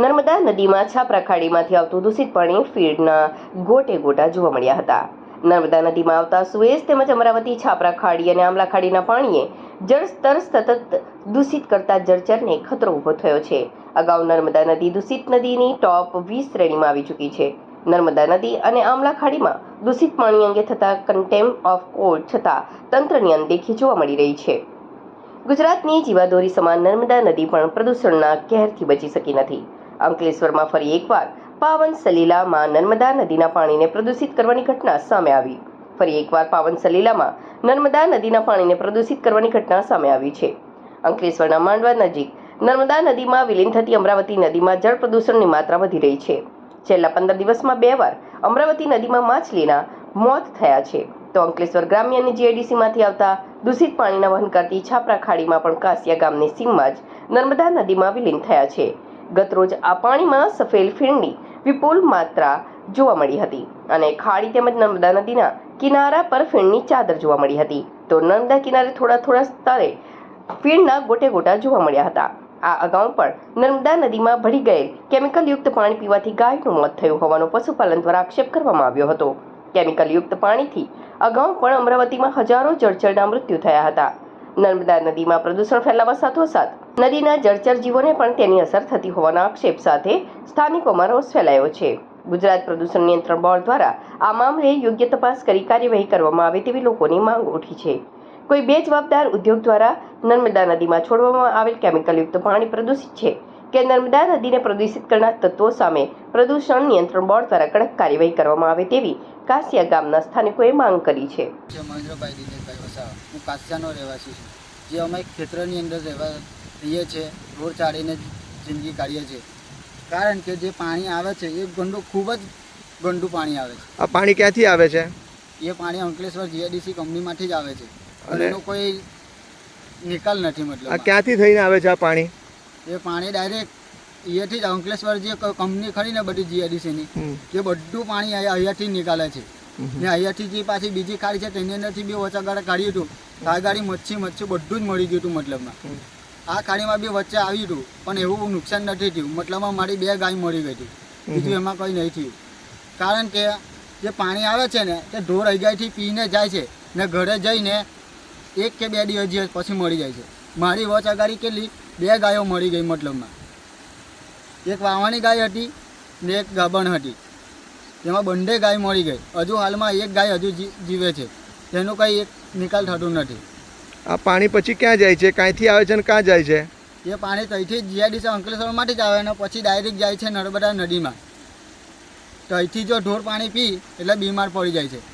નર્મદા નદીમાં છાપરા ખાડીમાંથી આવતું દૂષિત પાણી ફીડના ગોટે ગોટા જોવા મળ્યા હતા. નર્મદા નદીમાં આવતા સુએઝ તેમજ અમરાવતી છાપરા ખાડી અને આમલા ખાડીના પાણીએ જળસ્તર સતત દૂષિત કરતા જળચરને ખતરો ઊભો થયો છે. અગાઉ નર્મદા નદી દૂષિત નદીની ટોપ વીસ શ્રેણીમાં આવી ચૂકી છે. નર્મદા નદી અને આમલા ખાડીમાં દૂષિત પાણી અંગે થતા કન્ટેમ ઓફ કોર્ટ છતાં તંત્રની અનદેખી જોવા મળી રહી છે. ગુજરાતની જીવાદોરી સમાન નર્મદા નદી પણ પ્રદૂષણના કહેરથી બચી શકી નથી. અંકલેશ્વરમાં ફરી એકવાર પાવન સલીલામાં નર્મદા નદીના પાણીને પ્રદૂષિત કરવાની ઘટના સામે આવી. ફરી એકવાર પાવન સલીલામાં નર્મદા નદીના પાણીને પ્રદૂષિત કરવાની ઘટના સામે આવી છે. અંકલેશ્વરના માંડવા નજીક નર્મદા નદીમાં વિલીન થતી અમરાવતી નદીમાં જળ પ્રદૂષણની માત્રા વધી રહી છે. છેલ્લા પંદર દિવસમાં બે વાર અમરાવતી નદીમાં માછલીના મોત થયા છે. તો અંકલેશ્વર ગ્રામ્ય અને જીઆઈડીસીમાંથી આવતા દૂષિત પાણીના વહન કરતી છાપરા ખાડીમાં પણ કાસિયા ગામની સીમમાં જ નર્મદા નદીમાં વિલીન થયા છે. ગતરોજ આ પાણીમાં સફેદ ફીણની વિપુલ માત્રા જોવા મળી હતી અને ખાડી તેમજ નર્મદા નદીના કિનારા પર ફીણની ચાદર જોવા મળી હતી. તો નર્મદા કિનારે થોડા થોડા સ્તરે ફીણના ગોટે ગોટા જોવા મળ્યા હતા. આ અગાઉ પણ નર્મદા નદીમાં ભળી ગયેલ કેમિકલયુક્ત પાણી પીવાથી ગાયનું મોત થયું હોવાનો પશુપાલન દ્વારા આક્ષેપ કરવામાં આવ્યો હતો. કેમિકલયુક્ત પાણીથી અગાઉ પણ અમરાવતીમાં હજારો જળચરના મૃત્યુ થયા હતા. નર્મદા નદીમાં પ્રદૂષણ ફેલાવા સાથોસાથ નદીના જળચર જીવોને પણ તેની અસર થતી હોવાના આક્ષેપ સાથે સ્થાનિકોમાં રોષ ફેલાયો છે. ગુજરાત પ્રદૂષણ નિયંત્રણ બોર્ડ દ્વારા આ મામલે યોગ્ય તપાસ કરી કાર્યવાહી કરવામાં આવે તેવી લોકોની માંગ ઉઠી છે. કોઈ બે જવાબદાર ઉદ્યોગ દ્વારા નર્મદા નદીમાં છોડવામાં આવેલ કેમિકલયુક્ત પાણી પ્રદૂષિત છે કે નર્મદા નદીને પ્રદૂષિત કરનાર તત્વો સામે પ્રદૂષણ નિયંત્રણ બોર્ડ દ્વારા કડક કાર્યવાહી કરવામાં આવે તેવી કાસિયા ગામના સ્થાનિકોએ માંગ કરી છે. જે અમે ખેતરની અંદર રહેવા રહીએ છીએ રોડ ચાડીને જિંદગી કાઢીએ છીએ કારણ કે જે પાણી આવે છે એ ગંદુ ખૂબ જ ગંદુ પાણી આવે છે. આ પાણી ક્યાંથી આવે છે? એ પાણી અંકલેશ્વર જીઆઈડીસી કંપનીમાંથી જ આવે છે. અને એનો કોઈ નિકાલ નથી આ ક્યાંથી થઈને આવે છે આ પાણી? એ પાણી ડાયરેક્ટ અહીંયાથી જ અંકલેશ્વર જે કંપની ખરી ને બધી જીઆઈડીસીની. એ બધું પાણી અહીંયાથી જ નીકાળે છે. ને અહીંયાથી જે પાછી બીજી ખાડી છે તેની અંદરથી બી ઓછા ગાળા કાઢ્યું હતું. ગાડી મચ્છી મચ્છી બધું જ મળી ગયું હતું મતલબમાં. આ ખાડીમાં બી વચ્ચે આવ્યું હતું પણ એવું નુકસાન નથી થયું. મતલબમાં મારી બે ગાય મળી ગઈ હતી. બીજું એમાં કંઈ નહીં થયું. કારણ કે જે પાણી આવે છે ને તે ઢોર અગાઈથી પીને જાય છે ને ઘરે જઈને એક કે બે દિવસ પછી મળી જાય છે. મારી વચ અગાડી કેટલી? બે ગાયો મળી ગઈ મતલબમાં. એક વાવણી ગાય હતી ને એક ગાબણ હતી. એમાં બંને ગાય મળી ગઈ. હજુ હાલમાં એક ગાય હજુ જીવે છે. તેનો કંઈ એક નિકાલ થતો નથી. આ પાણી પછી ક્યાં જાય છે? ક્યાંથી આવે છે અને ક્યાં જાય છે? એ પાણી ત્યાંથી જીઆઈડીસી અંકલેશ્વરમાંથી જ આવે અને પછી ડાયરેક્ટ જાય છે નર્મદા નદીમાં. તો અહીંથી જો ઢોર પાણી પી, એટલે બીમાર પડી જાય છે.